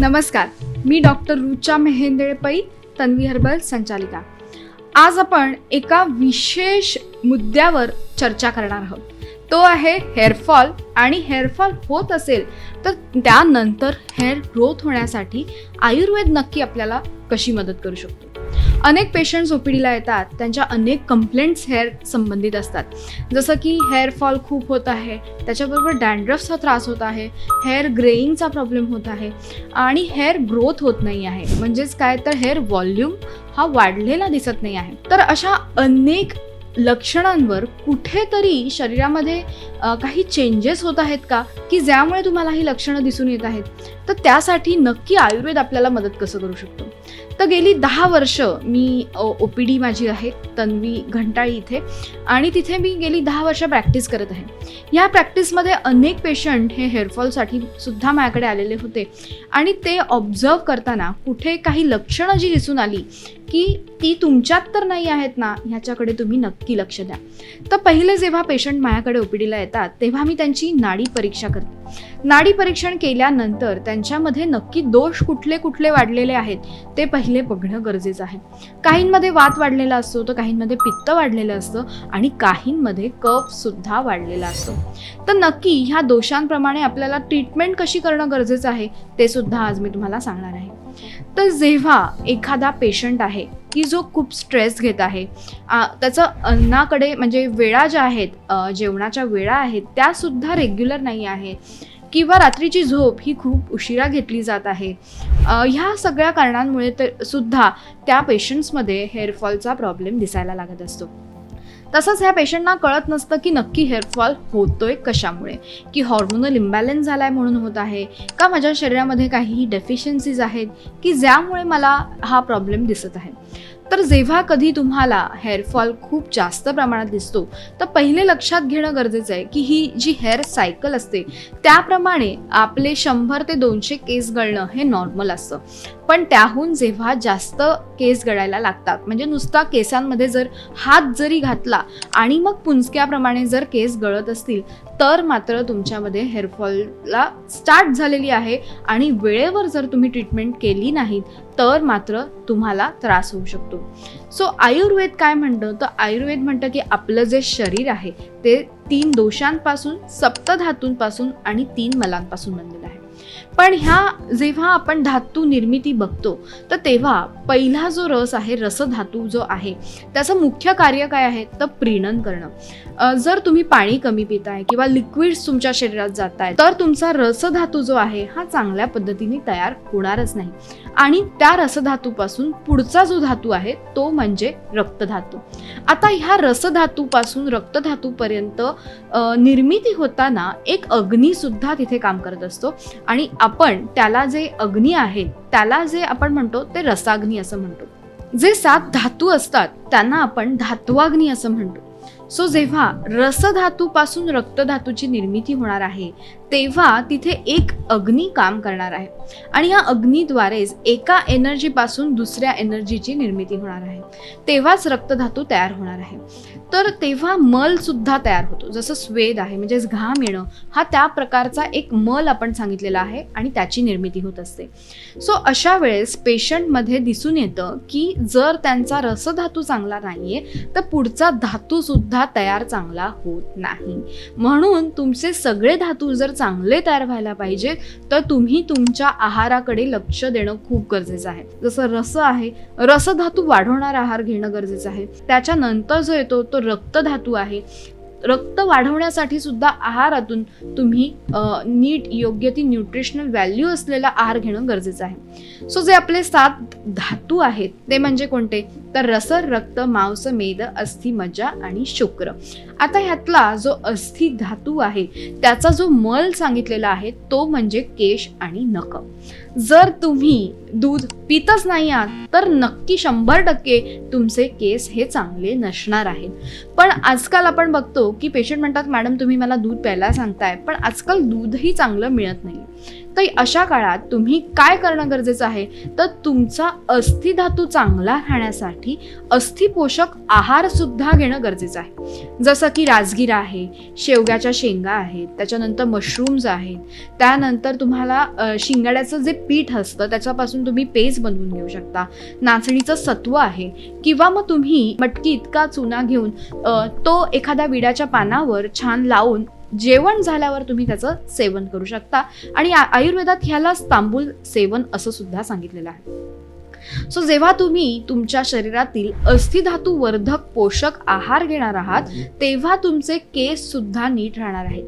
नमस्कार. मी डॉक्टर रुचा मेहेंदळे पै तन्वी हर्बल संचालिका. आज आपण एका विशेष मुद्द्यावर चर्चा करणार आहोत. तो आहे हेअरफॉल आणि हेअरफॉल होत असेल तर त्यानंतर हेअर ग्रोथ होण्यासाठी आयुर्वेद नक्की आपल्याला कशी मदत करू शकतो? अनेक पेशंट्स ओपीडीला येतात. त्यांच्या अनेक कंप्लेंट्स हेअर संबंधित असतात. जसं की हेअर फॉल खूप होत आहे. त्याच्याबरोबर डॅन्ड्रफचा त्रास होत आहे. हेअर ग्रेईंगचा प्रॉब्लेम होत आहे. आणि हेअर ग्रोथ होत नाही आहे. म्हणजेच काय? तर हेअर व्हॉल्यूम हा वाढलेला दिसत नाही आहे. तर अशा अनेक लक्षणांवर कुठेतरी शरीरामध्ये काही चेंजेस होत आहेत का? की ज्यामुळे तुम्हाला ही लक्षणं दिसून येत आहेत? तर त्यासाठी नक्की आयुर्वेद आपल्याला मदत कसं करू शकतो? तर गेली दहा वर्ष मी ओ पी डी माझी आहे तन्वी घंटाळी इथे. आणि तिथे मी गेली दहा वर्ष प्रॅक्टिस करत आहे. या प्रॅक्टिसमध्ये अनेक पेशंट हे हेअरफॉलसाठी सुद्धा माझ्याकडे आलेले होते. आणि ते ऑब्झर्व करताना कुठे काही लक्षणं जी दिसून आली की ती तुमच्यात तर नाही आहेत ना ह्याच्याकडे तुम्ही नक्की लक्ष द्या. तर पहिले जेव्हा पेशंट माझ्याकडे ओपीडीला येतात तेव्हा मी त्यांची नाडी परीक्षा करते. नाडी परीक्षण केल्यानंतर त्यांच्यामध्ये नक्की दोष कुठले कुठले वाढलेले आहेत ते पहिले बघणं गरजेचं आहे. काहींमध्ये वात वाढलेला असतो तर काहींमध्ये पित्त वाढलेलं असतं आणि काहींमध्ये कफ सुद्धा वाढलेला असतो. तर नक्की ह्या दोषांप्रमाणे आपल्याला ट्रीटमेंट कशी करणं गरजेचं आहे ते सुद्धा आज मी तुम्हाला सांगणार आहे. तर जेव्हा एखादा पेशंट आहे की जो खूप स्ट्रेस घेत आहे त्याचं अन्नाकडे म्हणजे वेळा ज्या आहेत जेवणाच्या वेळा आहेत त्यासुद्धा रेग्युलर नाही आहे. किंवा रात्रीची झोप ही खूप उशिरा घेतली जात आहे. ह्या सगळ्या कारणांमुळे तर सुद्धा त्या पेशंट्समध्ये हेअरफॉलचा प्रॉब्लेम दिसायला लागत असतो. तसंच ह्या पेशंटना कळत नसतं की नक्की हेअरफॉल होतोय कशामुळे. की हॉर्मोनल इम्बॅलन्स झालाय म्हणून होत आहे का माझ्या शरीरामध्ये काही डेफिशियन्सीज आहेत की ज्यामुळे मला हा प्रॉब्लेम दिसत आहे. तर जेव्हा कधी तुम्हाला हेअरफॉल खूप जास्त प्रमाणात दिसतो तर पहिले लक्षात घेणं गरजेचं आहे की ही जी हेअर सायकल असते त्याप्रमाणे आपले शंभर ते दोनशे केस गळणं हे नॉर्मल असतं. पण त्याहून जेव्हा जास्त केस गळायला लागतात म्हणजे नुसता केसांमध्ये जर हात जरी घातला आणि मग पुंजक्याप्रमाणे जर केस गळत असतील तर मात्र तुमच्यामध्ये हेअरफॉलला स्टार्ट झालेली आहे आणि वेळेवर जर तुम्ही ट्रीटमेंट केली नाहीत तर मात्र तुम्हाला त्रास होऊ शकतो. सो आयुर्वेद काय म्हणतं? तर आयुर्वेद म्हणतं की आपलं जे शरीर आहे ते तीन दोषांपासून सप्तधातूंपासून आणि तीन मलांपासून बनलेलं आहे. पण ह्या जेव्हा आपण धातू निर्मिती बघतो तर तेव्हा पहिला जो रस आहे रसधातू जो आहे त्याचं मुख्य कार्य काय आहे? तर प्रीणन करणं. जर तुम्ही पाणी कमी पिताय किंवा लिक्विड्स तुमच्या शरीरात जात आहे तर तुमचा रसधातू जो आहे हा चांगल्या पद्धतीने तयार होणारच नाही. आणि त्या रसधातूपासून पुढचा जो धातू आहे तो म्हणजे रक्तधातू. आता ह्या रसधातूपासून रक्तधातूपर्यंत निर्मिती होताना एक अग्नी सुद्धा तिथे काम करत असतो. आणि आपण त्याला जे अग्नी आहे त्याला जे आपण म्हणतो ते रसाग्नी असं म्हणतो. जे सात धातू असतात त्यांना आपण धात्वाग्नी असं म्हणतो. सो जेव्हा रसधातूपासून रक्तधातूची निर्मिती होणार आहे तेव्हा तिथे एक अग्नी काम करणार आहे. आणि या अग्नीद्वारेच एका एनर्जीपासून दुसऱ्या एनर्जीची निर्मिती होणार आहे. तेव्हाच रक्तधातू तयार होणार आहे. तर तेव्हा मल सुद्धा तयार होतो. जसं स्वेद आहे म्हणजेच घाम येणं हा त्या प्रकारचा एक मल आपण सांगितलेला आहे आणि त्याची निर्मिती होत असते. सो अशा वेळेस पेशंटमध्ये दिसून येतं की जर त्यांचा रसधातू चांगला नाहीये तर पुढचा धातू सुद्धा तयार चांगला होत नाही. म्हणून तुमचे सगळे धातू जर चांगले तयार व्हायला पाहिजे तर तुम्ही तुमच्या आहाराकडे लक्ष देणं खूप गरजेचं आहे. जसं रस आहे रस धातू वाढवणारा आहार घेणं गरजेचं आहे. त्याच्यानंतर जो येतो तो रक्त धातू आहे. रक्त वाढवण्यासाठी सुद्धा आहारातून तुम्ही नीट योग्य ती न्यूट्रिशनल व्हॅल्यू असलेला आहार घेणं गरजेचं आहे. सो जे आपले सात धातू आहेत ते म्हणजे कोणते? तर रस रक्त मांस मेद अस्थि मज्जा आणि शुक्र. आता ह्यातला जो अस्थि धातू आहे त्याचा जो मल सांगितलेला आहे तो म्हणजे केश आणि नख. जर तुम्ही दूध पितच नाही आहात तर नक्की शंभर टक्के तुमचे केस हे चांगले नसणार आहेत. पण आजकाल आपण बघतो की पेशंट म्हणतात मॅडम तुम्ही मला दूध प्यायला सांगताय. पण आजकाल दूधही चांगलं मिळत नाही. तर अशा काळात तुम्ही काय करणं गरजेचं आहे? तर तुमचा अस्थिधातू चांगला राहण्यासाठी अस्थिपोषक आहारसुद्धा घेणं गरजेचं आहे. जसं की राजगिरा आहे शेवग्याच्या शेंगा आहेत त्याच्यानंतर मशरूम्स आहेत त्यानंतर तुम्हाला शिंगाड्याचं जे पीठ असतं त्याच्यापासून तुम्ही पेज बनवून घेऊ शकता. नाचणीचं सत्व आहे किंवा मग तुम्ही मटकी इतका चुना घेऊन तो एखाद्या विड्याच्या पानावर छान लावून जेवण झाल्यावर तुम्ही त्याचं सेवन करू शकता. आणि आयुर्वेदात ह्याला तांबूल सेवन असं सुद्धा सांगितलेलं आहे. सो जेव्हा तुम्ही तुमच्या शरीरातील अस्थिधातू वर्धक पोषक आहार घेणार आहात तेव्हा तुमचे केस सुद्धा नीट राहणार आहेत.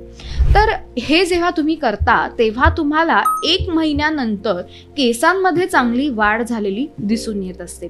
तर हे जेव्हा तुम्ही करता तेव्हा तुम्हाला एक महिन्यानंतर केसांमध्ये चांगली वाढ झालेली दिसून येत असते.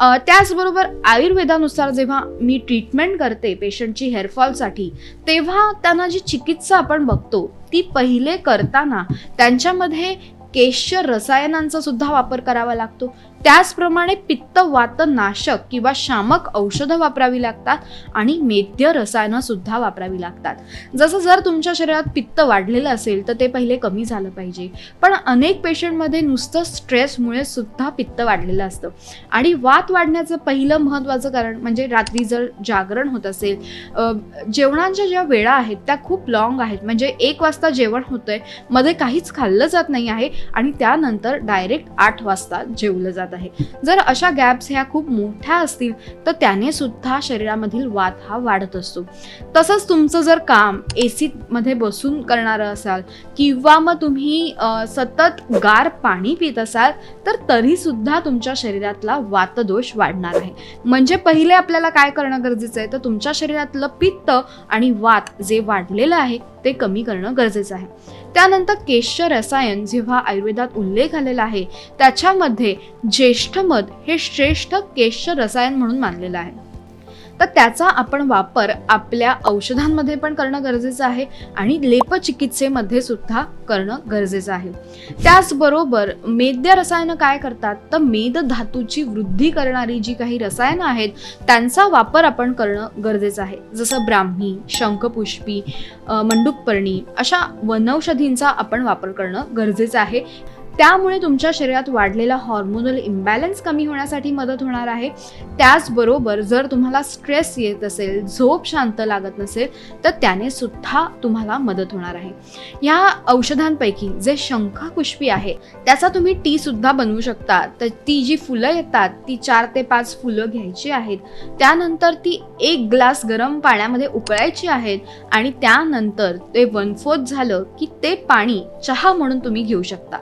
त्याचबरोबर आयुर्वेदानुसार जेव्हा मी ट्रीटमेंट करते पेशंटची हेअरफॉलसाठी तेव्हा त्यांना जी चिकित्सा आपण बघतो ती पहिले करताना त्यांच्यामध्ये केश रसायनांचा सुद्धा वापर करावा लागतो. त्याचप्रमाणे पित्त वातनाशक किंवा शामक औषधं वापरावी लागतात आणि मेद्य रसायनं सुद्धा वापरावी लागतात. जसं जर तुमच्या शरीरात पित्त वाढलेलं असेल तर ते पहिले कमी झालं पाहिजे. पण अनेक पेशंटमध्ये नुसतं स्ट्रेसमुळे सुद्धा पित्त वाढलेलं असतं. आणि वात वाढण्याचं पहिलं महत्त्वाचं कारण म्हणजे रात्री जर जागरण होत असेल जेवणांच्या जेवणाच्या ज्या वेळा आहेत त्या खूप लॉंग आहेत. म्हणजे एक वाजता जेवण होतंयमध्ये काहीच खाल्लं जात नाही आहे आणि त्यानंतर डायरेक्ट आठ वाजता जेवलं जातं आहे. जर अशा गॅप्स ह्या खूप मोठ्या असतील तर त्याने सुद्धा शरीरामधील वात हा वाढत असतो. तसंच तुमचं जर काम ए मध्ये बसून करणारं असाल किंवा मग तुम्ही सतत गार पाणी पित असाल तर तरी सुद्धा तुमच्या शरीरातला वातदोष वाढणार आहे. म्हणजे पहिले आपल्याला काय करणं गरजेचं आहे? तर तुमच्या शरीरातलं पित्त आणि वात जे वाढलेलं आहे ते कमी करणं गरजेचं आहे. त्यानंतर केश्य रसायन जेव्हा आयुर्वेदात उल्लेख आलेला आहे त्याच्यामध्ये ज्येष्ठ मध हे श्रेष्ठ केश्य रसायन म्हणून मानलेलं आहे. तर त्याचा आपण वापर आपल्या औषधांमध्ये पण करणं गरजेचं आहे आणि लेपचिकित्सेमध्ये सुद्धा करणं गरजेचं आहे. त्याचबरोबर मेद्य रसायनं काय करतात? तर मेद धातूची वृद्धी करणारी जी काही रसायनं आहेत त्यांचा वापर आपण करणं गरजेचं आहे. जसं ब्राह्मी शंखपुष्पी मंडुकपर्णी अशा वनौषधींचा आपण वापर करणं गरजेचं आहे. त्यामुळे तुमच्या शरीरात वाढलेला हॉर्मोनल इम्बॅलन्स कमी होण्यासाठी मदत होणार आहे. त्याचबरोबर जर तुम्हाला स्ट्रेस येत असेल झोप शांत लागत नसेल तर त्याने सुद्धा तुम्हाला मदत होणार आहे. या औषधांपैकी जे शंखपुष्पी आहे त्याचा तुम्ही टी सुद्धा बनवू शकता. तर ती जी फुलं येतात ती चार ते पाच फुलं घ्यायची आहेत. त्यानंतर ती एक ग्लास गरम पाण्यामध्ये उकळायची आहेत आणि त्यानंतर ते वन फोर्थ झालं की ते पाणी चहा म्हणून तुम्ही घेऊ शकता.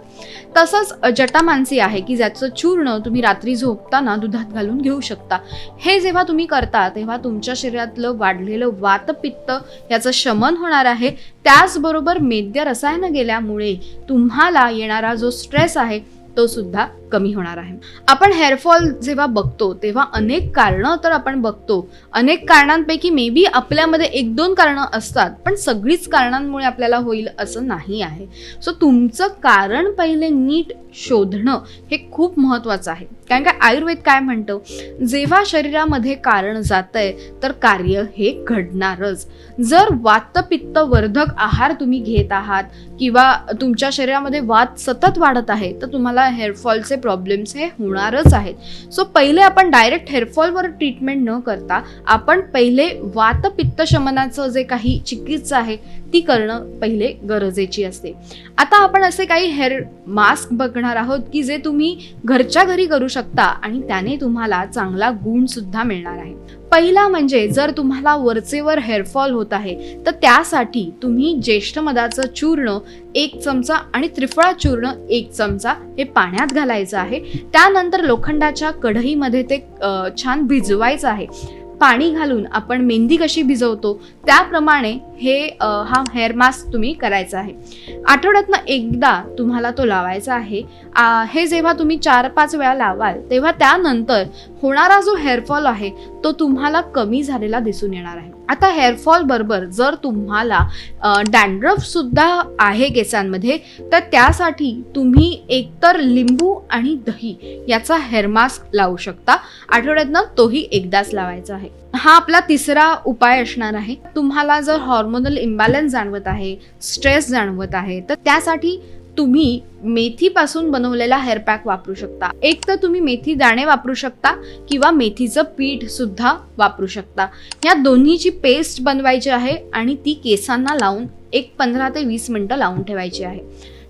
तसंच जटामानसी आहे की ज्याचं चूर्ण तुम्ही रात्री झोपताना दुधात घालून घेऊ शकता. हे जेव्हा तुम्ही करता तेव्हा तुमच्या शरीरातलं वाढलेलं वातपित्त याचं शमन होणार आहे. त्याचबरोबर मेद्य रसायनं गेल्यामुळे तुम्हाला येणारा जो स्ट्रेस आहे तो सुद्धा कमी होणार आहे. आपण हेअरफॉल जेव्हा बघतो तेव्हा अनेक कारणं तर आपण बघतो. अनेक कारणांपैकी मे बी आपल्यामध्ये एक दोन कारणं असतात पण सगळीच कारणांमुळे आपल्याला होईल असं नाही आहे. सो तुमचं कारण पहिले नीट शोधणं हे खूप महत्त्वाचं आहे. कारण का आयुर्वेद काय म्हणतं? जेव्हा शरीरामध्ये कारण जातंय तर कार्य हे घडणारच. जर वातपित्त वर्धक आहार तुम्ही घेत आहात किंवा तुमच्या शरीरामध्ये वात सतत वाढत आहे तर तुम्हाला हेअरफॉलचे प्रॉब्लेम्स हे होणारच आहेत. सो पहिले आपण डायरेक्ट हेअरफॉलवर ट्रीटमेंट न करता आपण पहिले वातपित्त शमनाचं जे काही चिकित्सा आहे ती करणं पहिले गरजेची असते. आता आपण असे काही हेअर मास्क बघणार आहोत की जे तुम्ही घरच्या घरी करू शकता आणि त्याने तुम्हाला चांगला गुण सुद्धा मिळणार आहे. पहिला म्हणजे जर तुम्हाला वरचेवर हेअरफॉल होत आहे तर त्यासाठी तुम्ही ज्येष्ठ मधाचं चूर्ण एक चमचा आणि त्रिफळा चूर्ण एक चमचा हे पाण्यात घालायचं आहे. त्यानंतर लोखंडाच्या कढईमध्ये ते छान भिजवायचं आहे. पाणी घालून आपण मेहंदी कशी भिजवतो त्याप्रमाणे हे हा हेअर मास्क तुम्ही करायचा आहे. आठवड्यातनं एकदा तुम्हाला तो लावायचा आहे. हे जेव्हा तुम्ही चार पाच वेळा लावाल तेव्हा त्यानंतर होणारा जो हेअरफॉल आहे तो तुम्हाला कमी झालेला दिसून येणार आहे. आता हेअरफॉल बरोबर जर तुम्हाला डँड्रफसुद्धा सुद्धा आहे केसांमध्ये तर त्यासाठी तुम्ही एकतर लिंबू आणि दही याचा हेअर मास्क लावू शकता. आठवड्यातनं तोही एकदाच लावायचा आहे. हा आपला तिसरा उपाय असणार आहे. तुम्हाला जर हॉर्मोनल इम्बॅलन्स जाणवत आहे स्ट्रेस जाणवत आहे तर त्यासाठी तुम्ही मेथीपासून बनवलेला हेअर पॅक वापरू शकता. एक तर तुम्ही मेथी दाणे वापरू शकता किंवा मेथीचं पीठ सुद्धा वापरू शकता. या दोन्हीची पेस्ट बनवायची आहे आणि ती केसांना लावून एक पंधरा ते वीस मिनटं लावून ठेवायची आहे.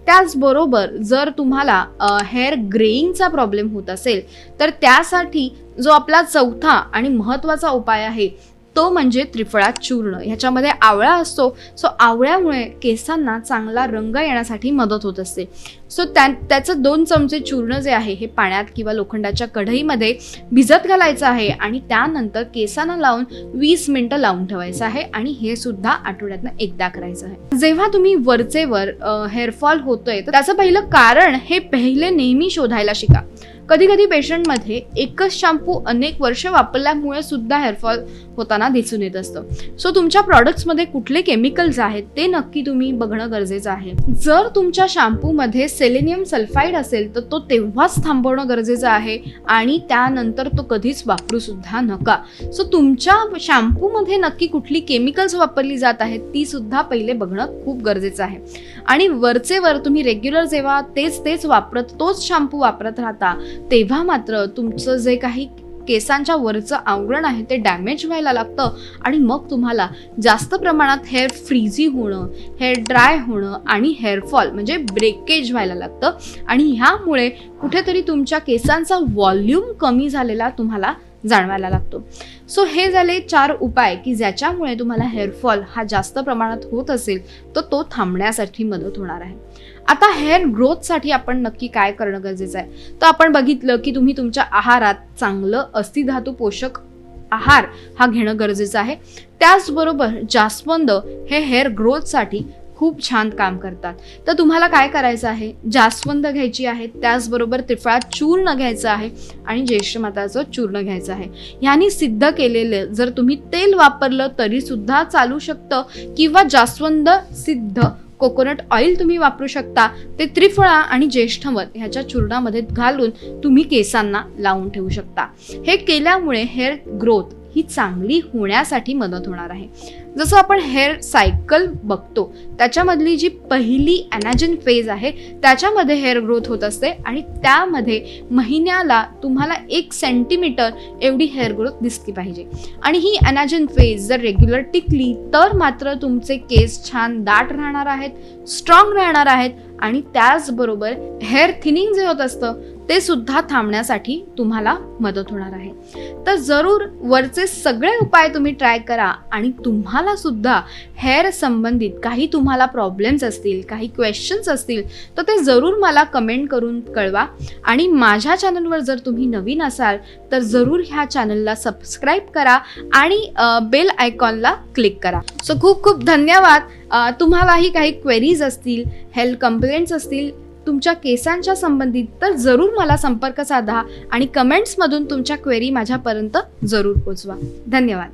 त्याचबरोबर जर तुम्हाला हेअर ग्रेईंगचा प्रॉब्लेम होत असेल तर त्यासाठी जो आपला चौथा आणि महत्त्वाचा उपाय आहे तो म्हणजे त्रिफळा चूर्ण. ह्याच्यामध्ये आवळा असतो. सो आवळ्यामुळे केसांना चांगला रंग येण्यासाठी मदत होत असते. सो त्या त्याचं दोन चमचे चूर्ण जे आहे हे पाण्यात किंवा लोखंडाच्या कढईमध्ये भिजत घालायचं आहे आणि त्यानंतर केसांना लावून वीस मिनटं लावून ठेवायचं आहे आणि हे सुद्धा आठवड्यातनं एकदा करायचं आहे. जेव्हा तुम्ही वरचे वर हेअरफॉल होतोय तर त्याचं पहिलं कारण हे पहिले नेहमी शोधायला शिका. कधी कधी पेशंटमध्ये एकच शॅम्पू अनेक वर्ष वापरल्यामुळे सुद्धा हेअरफॉल होताना दिसून येत असतं. सो तुमच्या प्रॉडक्ट्समध्ये कुठले केमिकल्स आहेत ते नक्की तुम्ही बघणं गरजेचं आहे. जर तुमच्या शॅम्पूमध्ये सेलेनियम सल्फाईड असेल तर तो तेव्हाच थांबवणं गरजेचं आहे आणि त्यानंतर तो कधीच वापरू सुद्धा नका. सो तुमच्या शॅम्पूमध्ये नक्की कुठली केमिकल्स वापरली जात आहेत ती सुद्धा पहिले बघणं खूप गरजेचं आहे. आणि वरचे वर तुम्ही रेग्युलर जेव्हा तेच तेच वापरत तोच शॅम्पू वापरत राहता तेव्हा मात्र तुमचं जे काही केसांच्या वरचं आवरण आहे ते डॅमेज व्हायला लागतं. आणि मग तुम्हाला जास्त प्रमाणात हेअर फ्रीझी होणं हेअर ड्राय होणं आणि हेअरफॉल म्हणजे ब्रेकेज व्हायला लागतं. आणि ह्यामुळे कुठेतरी तुमच्या केसांचा व्हॉल्यूम कमी झालेला तुम्हाला जाणवायला लागतो. सो हे झाले चार उपाय की ज्याच्यामुळे तुम्हाला हेअरफॉल हा जास्त प्रमाणात होत असेल तर तो थांबण्यासाठी मदत होणार आहे. आता हेअर ग्रोथसाठी आपण नक्की काय करणं गरजेचं आहे? तर आपण बघितलं की तुम्ही तुमच्या आहारात चांगलं अस्थिधातू पोषक आहार हा घेणं गरजेचं आहे. त्याचबरोबर जास्वंद हे हेअर ग्रोथसाठी खूप छान काम करतात. तर तुम्हाला काय करायचं आहे? जास्वंद घ्यायची आहे त्याचबरोबर त्रिफळा चूर्ण घ्यायचं आहे आणि ज्येष्ठ माताचं चूर्ण घ्यायचं आहे. ह्यानी सिद्ध केलेलं जर तुम्ही तेल वापरलं तरीसुद्धा चालू शकतं किंवा जास्वंद सिद्ध कोकोनट ऑइल तुम्ही वापरू शकता. ते त्रिफळा आणि ज्येष्ठमध ह्याच्या चूर्णामध्ये घालून तुम्ही केसांना लावून ठेवू शकता. हे केल्यामुळे हेअर ग्रोथ ही चांगली होण्यासाठी मदत होणार आहे. जसं आपण हेअर सायकल बघतो त्याच्यामधली जी पहिली अॅनाजन फेज आहे त्याच्यामध्ये हेअर ग्रोथ होत असते आणि त्यामध्ये महिन्याला तुम्हाला एक सेंटीमीटर एवढी हेअर ग्रोथ दिसली पाहिजे. आणि ही अॅनाजन फेज जर रेग्युलर टिकली तर मात्र तुमचे केस छान दाट राहणार आहेत स्ट्रॉंग राहणार आहेत आणि त्याचबरोबर हेअर थिनिंग जे होत असतं ते सुद्धा थांबण्यासाठी तुम्हाला मदत होणार आहे. तर जरूर वरचे सगळे उपाय तुम्ही ट्राय करा आणि तुम्हाला सुद्धा हेअर संबंधित काही तुम्हाला प्रॉब्लेम्स असतील काही क्वेश्चन्स असतील तर ते जरूर मला कमेंट करून कळवा. आणि माझ्या चॅनलवर जर तुम्ही नवीन असाल तर जरूर ह्या चॅनलला सबस्क्राईब करा आणि बेल आयकॉनला क्लिक करा. सो खूप खूप धन्यवाद. तुम्हालाही काही क्वेरीज असतील हेल्थ कंप्लेंट्स असतील तुमच्या केसांच्या संबंधित तर जरूर मला संपर्क साधा आणि कमेंट्समधून तुमच्या क्वेरी माझ्यापर्यंत जरूर पोचवा. धन्यवाद.